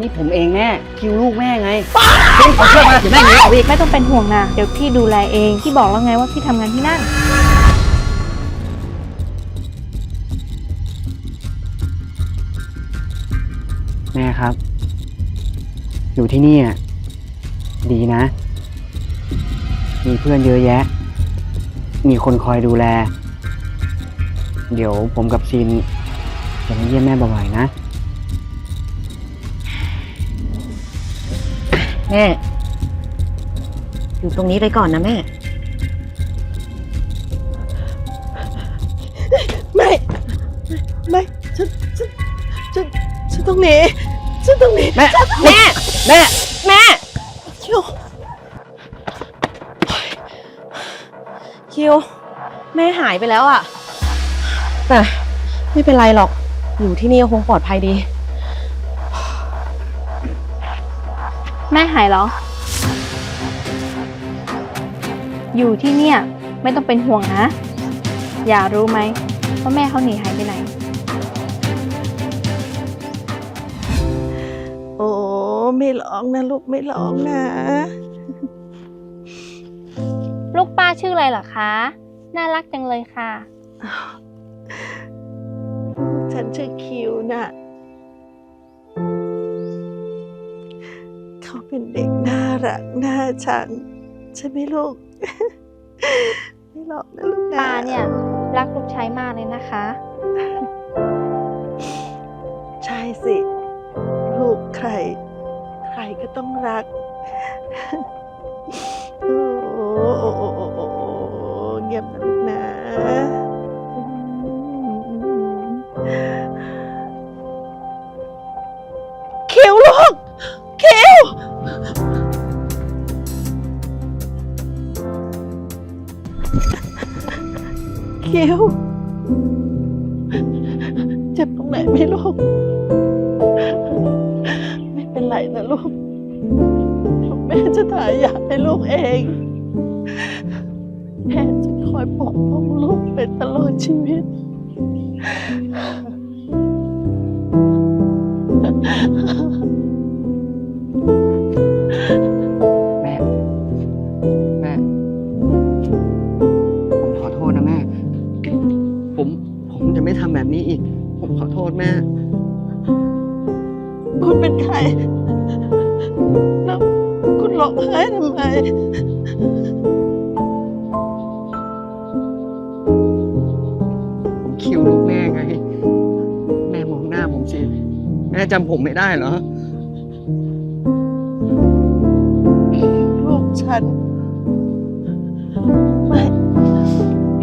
นี่ผมเองแม่คิวลูกแม่ไงพี่ขอเชื่อมาเดี๋ยวแม่หนีออกอีกไม่ต้องเป็นห่วงนะเดี๋ยวพี่ดูแลเองพี่บอกแล้วไงว่าพี่ทำงานที่นั่น แม่ครับ อยู่ที่นี่อะดีนะ มีเพื่อนเยอะแยะ มีคนคอยดูแล เดี๋ยวผมกับซีนจะมาเยี่ยมแม่บ่อยๆนะ แม่ อยู่ตรงนี้ไปก่อนนะแม่ ไม่ ไม่ฉันฉันฉันฉันต้องหนีฉันต้องหนีแม่ แม่ แม่ แม่คิวคิวแม่หายไปแล้วอะแต่ไม่เป็นไรหรอก อยู่ที่นี่ก็คงปลอดภัยดี แม่หายเหรอ อยู่ที่เนี่ย ไม่ต้องเป็นห่วงนะ อย่ารู้ไหมว่าแม่เขาหนีหายไปไหน โอ้ไม่ร้องนะลูกไม่ร้องนะ ลูกป้าชื่ออะไรเหรอคะ น่ารักจังเลยค่ะ ฉันชื่อคิวน่ะ เขาเป็นเด็กน่ารักน่าชังใช่ไหมลูก ไม่หรอกนะลูกนะป้าเนี่ย รักลูกชายมากเลยนะคะ ใช่สิ ลูกใคร ใครก็ต้องรัก โอ้โอ้โอ้ คิวเจ็บตรงไหนไหมลูก ไม่เป็นไรนะลูกแม่จะถ่ายยาให้ลูกเองแม่จะคอยปกป้องลูกเป็นตลอดชีวิตำแบบนี้อีก ผมขอโทษแม่ คุณเป็นใคร แล้วคุณร้องไห้ทำไม ผมคิวลูกแม่ไง แม่มองหน้าผมสิ แม่จำผมไม่ได้เหรอ ลูกฉัน ไม่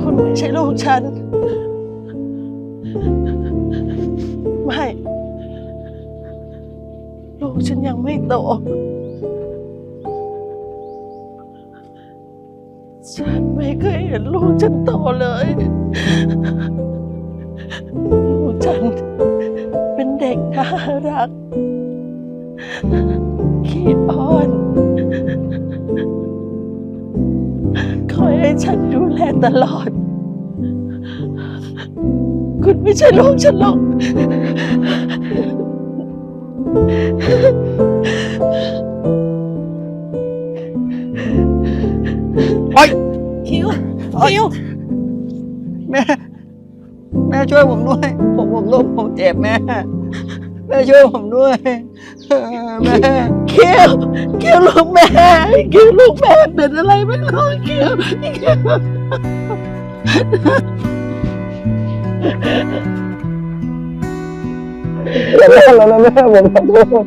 คุณไม่ใช่ลูกฉัน กฉันยังไม่โต ฉันไม่เคยเห็นลูกฉันโตเลยลูกฉันเป็นเด็กน่ารัก ขี้อ้อน คอยให้ฉันดูแลตลอด คุณไม่ใช่ลูกฉันหรอก โอ๊ยคิวโอ๊ยคิวแม่ แม่ช่วยผมด้วย ผมผมลูกผมเจ็บแม่ แม่ช่วยผมด้วยเออแม่ คิวคิวลูกแม่คิวลูกแม่เป็นอะไรไม่รู้คิวคิว อย่าเล่นแล้วน